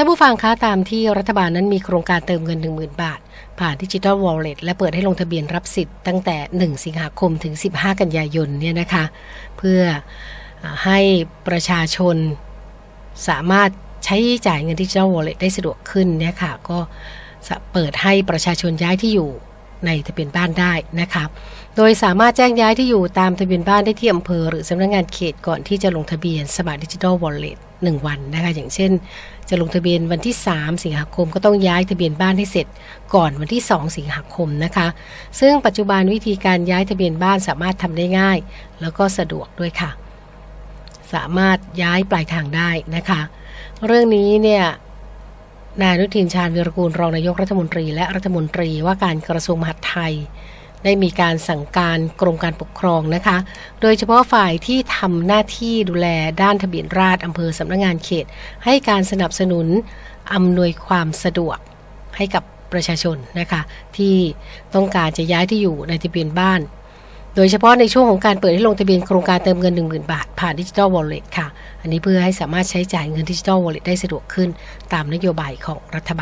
ถ้านผู้ฟังคะตามที่รัฐบาลนั้นมีโครงการเติมเงิน 10,000 บาท ผ่านดิจิ t a ลวอลเล็ตและเปิดให้ลงทะเบียนรับสิทธิ์ตั้งแต่ 1 สิงหาคมถึง 15 กันยายนเนี่ยนะคะ เพื่อให้ประชาชนสามารถใช้จ่ายเงินดิจิ t a ลวอลเล็ตได้สะดวกขึ้นเนี่ยค่ะก็เปิดให้ประชาชนย้ายที่อยู่ ในทะเบียนบ้านได้นะคะโดยสามารถแจ้งย้ายที่อยู่ตามทะเบียนบ้านได้ที่อำเภอ หรือสำนักงานเขตก่อนที่จะลงทะเบียนสมัครดิจิ t a ลวอลเล็ตหนึ่งวันนะคะอย่างเช่น จะลงทะเบียนวันที่ 3 สิงหาคมก็ต้องย้ายทะเบียนบ้านให้เสร็จก่อนวันที่ 2 สิงหาคมนะคะ ซึ่งปัจจุบันวิธีการย้ายทะเบียนบ้านสามารถทำได้ง่าย แล้วก็สะดวกด้วยค่ะ สามารถย้ายปลายทางได้นะคะ เรื่องนี้เนี่ย นายอนุทินชาญวีรกูลรองนายกรัฐมนตรี และรัฐมนตรีว่าการกระทรวงมหาดไทย ได้มีการสั่งการกรมการปกครองนะคะ โดยเฉพาะฝ่ายที่ทำหน้าที่ดูแลด้านทะเบียนราษฎรอำเภอสำนักงานเขต ให้การสนับสนุนอำนวยความสะดวกให้กับประชาชนนะคะ ที่ต้องการจะย้ายที่อยู่ในทะเบียนบ้าน โดยเฉพาะในช่วงของการเปิดให้ลงทะเบียนโครงการเติมเงิน 10,000 บาท ผ่านดิจิ t a ลวอลเล็ตค่ะ อันนี้เพื่อให้สามารถใช้จ่ายเงินดิจิ t a ลวอลเล็ตได้สะดวกขึ้น ตามนโยบายของรัฐบาล